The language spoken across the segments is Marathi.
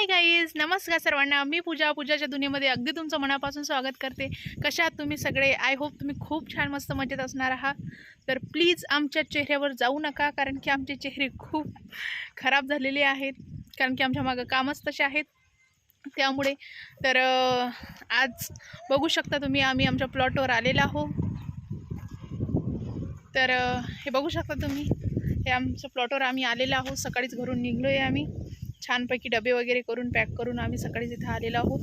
हाय गाईज नमस्कार सर्वांना. मी पूजा. पूजाच्या दुनियेमध्ये अगदी तुमचं मनापासून स्वागत करते. कशा आहात तुम्ही सगळे? आय होप तुम्ही खूप छान मस्त मजेत असणार आहात. तर प्लीज आमच्या चेहऱ्यावर जाऊ नका कारण की आमचे चेहरे खूप खराब झालेले आहेत. कारण की आमच्या मागं कामच तसे आहेत. त्यामुळे तर आज बघू शकता तुम्ही आम्ही आमच्या प्लॉटवर आलेला आहो तर हे बघू शकता तुम्ही. हे आमच्या प्लॉटवर आम्ही आलेलो आहोत. सकाळीच घरून निघलो आहे आम्ही. छानपैकी डबे वगैरे करून पॅक करून आम्ही सकाळीच इथं आलेलो आहोत.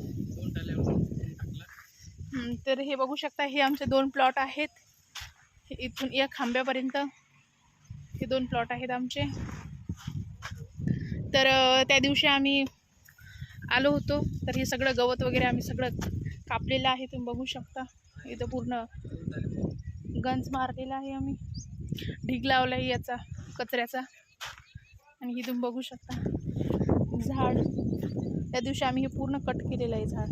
तर हे बघू शकता हे आमचे दोन प्लॉट आहेत. हे इथून या खांब्यापर्यंत हे दोन प्लॉट आहेत आमचे. तर त्या दिवशी आम्ही आलो होतो. तर हे सगळं गवत वगैरे आम्ही सगळं कापलेलं आहे तुम्ही बघू शकता. इथं पूर्ण गंज मारलेला आहे आम्ही. ढीग लावला आहे याचा कचऱ्याचा. आणि ही तुम्ही बघू शकता. झाड. त्या दिवशी आम्ही हे पूर्ण कट केलेलं आहे झाड.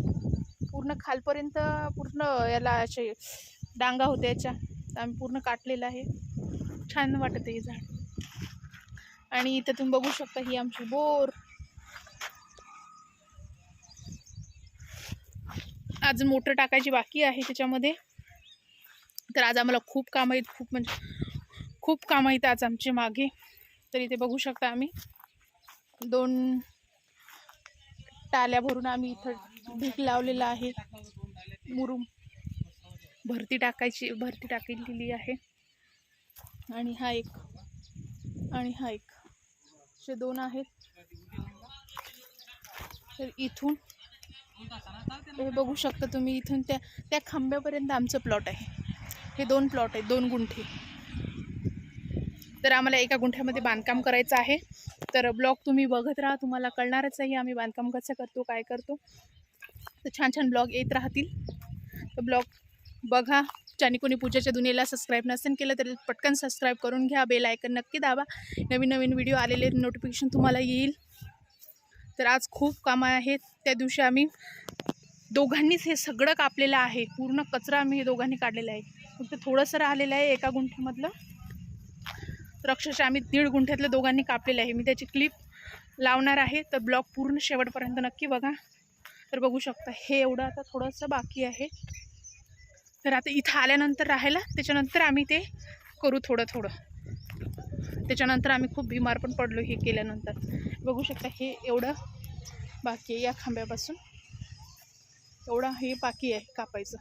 पूर्ण खालपर्यंत पूर्ण याला असे डांगा होत्या याच्या. तर आम्ही पूर्ण काटलेलं आहे. छान वाटत आहे हे झाड. आणि इथं तुम्ही बघू शकता ही आमची बोर. आज मोटर टाकायची बाकी आहे त्याच्यामध्ये. तर आज आम्हाला खूप कामं आहेत. खूप म्हणजे खूप कामं आहेत आज आमचे मागे. तर इथे बघू शकता आम्ही. दोन टाल्या भरून आम्ही इथं ढीक लावलेला आहे. मुरुम भरती टाकायची भरती टाकलेली आहे. आणि हा एक आणि हा एक. असे दोन आहेत. तर इथून हे बघू शकता तुम्ही इथून त्या त्या खांब्यापर्यंत आमचं प्लॉट आहे. हे दोन प्लॉट आहेत दोन गुंठे. तर आम्हाला एका गुंठ्यामध्ये बांधकाम करायचं आहे. तर ब्लॉग तुम्ही बघत राहा तुम्हाला कळणारच आहे आम्ही बांधकाम कसं करतो काय करतो. तर छान छान ब्लॉग येत राहतील. तर ब्लॉग बघा. ज्याने कोणी पूजाच्या दुनियेला सबस्क्राईब नसेल केलं तर पटकन सबस्क्राईब करून घ्या. बेल आयकन नक्की दाबा. नवीन नवीन व्हिडिओ आलेले नोटिफिकेशन तुम्हाला येईल. तर आज खूप कामं आहेत. त्या दिवशी आम्ही दोघांनीच हे सगळं कापलेलं आहे. पूर्ण कचरा आम्ही हे दोघांनी काढलेला आहे. फक्त थोडंसं राहिलेलं आहे एका गुंठ्यामधलं. तर अक्षरशः आम्ही दीड गुंठ्यातलं दोघांनी कापलेलं आहे. मी त्याची क्लिप लावणार आहे. तर ब्लॉग पूर्ण शेवटपर्यंत नक्की बघा. तर बघू शकता हे एवढं आता थोडंसं बाकी आहे. तर आता इथं आल्यानंतर राहायला त्याच्यानंतर आम्ही ते करू थोडं थोडं. त्याच्यानंतर आम्ही खूप बिमार पण पडलो हे केल्यानंतर. बघू शकता हे एवढं बाकी आहे या खांब्यापासून. एवढं हे बाकी आहे कापायचं.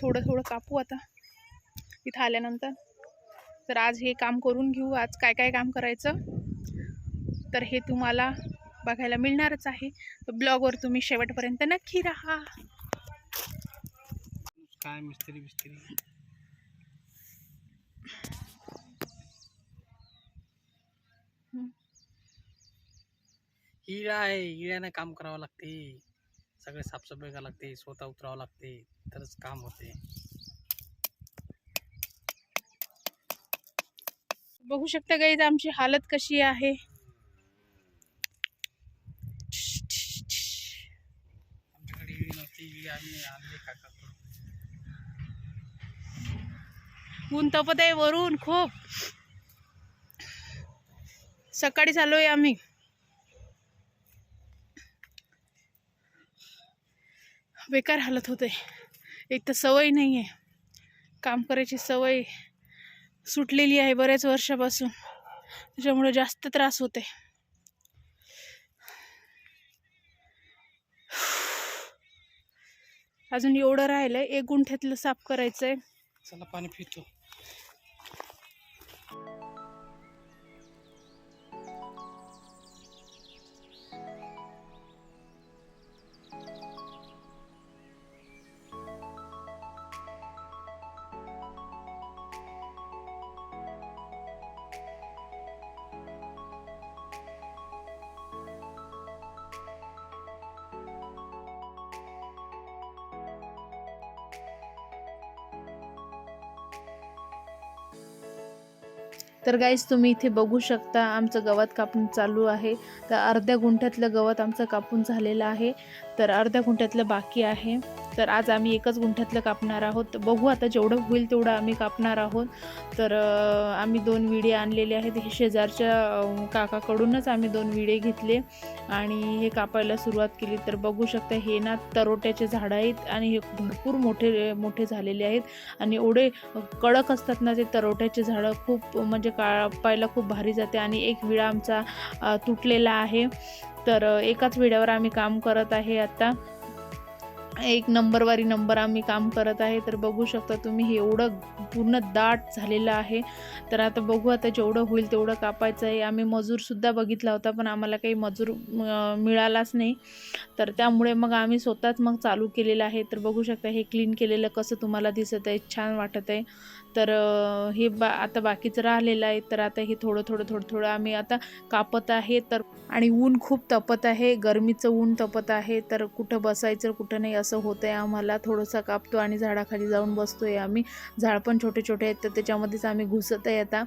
थोडं थोडं कापू आता. इथं आल्यानंतर. तर आज हे काम करून घेऊ. आज काय काय काम करायचं? तर हे तुम्हाला बघायला मिळणारच आहे. तर ब्लॉगवर तुम्ही शेवटपर्यंत नक्की राहा. काय मिस्त्री बिस्त्री? हिरा आहे. हिळ्यानं काम करावं लागते. सगळे साफसफाई करावं लागते. स्वतः उतरावं लागते. तरच काम होते. बघू शकता गाईज आमची हालत कशी आहे? ऊन तपत आहे वरून खूप. सकाळी चाललोय आम्ही. बेकार हालत होते. एक तर सवय नाही आहे काम करायची सवय. सुटलेली आहे बऱ्याच वर्षापासून. त्याच्यामुळे जास्त त्रास होते अजून एवढं राहिलंय एक गुंठ्यातलं साफ करायचं आहे चला पाणी पितो. तर गाईज तुम्ही इथे बघू शकता आमचं गवत कापून चालू आहे. तर अर्ध्या गुंठ्यातलं गवत आमचं कापून झालेलं आहे. तर अर्ध्या गुंठ्यातलं बाकी आहे. तर आज आम्ही एकच गुंठ्यातलं कापणार आहोत. बघू आता जेवढं होईल तेवढं आम्ही कापणार आहोत. तर आम्ही दोन विडे आणलेले आहेत. हे शेजारच्या काकाकडूनच आम्ही दोन विडे घेतले आणि हे कापायला सुरुवात केली. तर बघू शकता हे ना तरोट्याचे झाडं आहेत आणि हे भरपूर मोठे मोठे झालेले आहेत. आणि एवढे कडक असतात ना ते तरोट्याचे झाडं खूप म्हणजे कापायला खूप भारी जाते आणि एक विडा आमचा तुटलेला आहे. तर एकाच विड्यावर आम्ही काम करत आहे आत्ता एक नंबरवारी नंबर आम्ही काम करत आहे तर बघू शकता तुम्ही हे एवढं पूर्ण दाट झालेला आहे. तर आता बघू आता जेवढं होईल तेवढं कापायचं आहे. आम्ही मजूरसुद्धा बघितला होता पण आम्हाला काही मजूर मिळालाच नाही. तर त्यामुळे मग आम्ही स्वतःच मग चालू केलेलं आहे. तर बघू शकता हे क्लीन केलेलं कसं तुम्हाला दिसत आहे छान वाटत आहे. तर हे बा आता बाकीचं राहिलेलं आहे. तर आता हे थोडं थोडं थोडं थोडं आम्ही आता कापत आहे. तर आणि ऊन खूप तपत आहे. गरमीचं ऊन तपत आहे. तर कुठं बसायचं कुठं नाही असं होतं आहे आम्हाला. थोडंसं कापतो आणि झाडाखाली जाऊन बसतो आहे आम्ही. झाड पण छोटे छोटे आहेत तर त्याच्यामध्येच आम्ही घुसत आहे आता.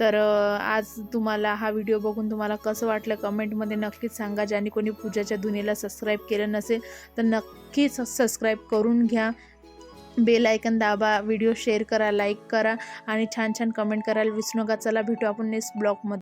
तर आज तुम्हाला हा व्हिडिओ बघून तुम्हाला कसं वाटलं कमेंटमध्ये नक्कीच सांगा. ज्याने कोणी पूजाच्या दुनियेला सबस्क्राईब केलं नसेल तर नक्कीच सबस्क्राईब करून घ्या. बेल आयकन दाबा व्हिडिओ शेअर करा लाईक करा आणि छान छान कमेंट करायला विसरू नका. चला भेटू आपण नेक्स्ट ब्लॉगमध्ये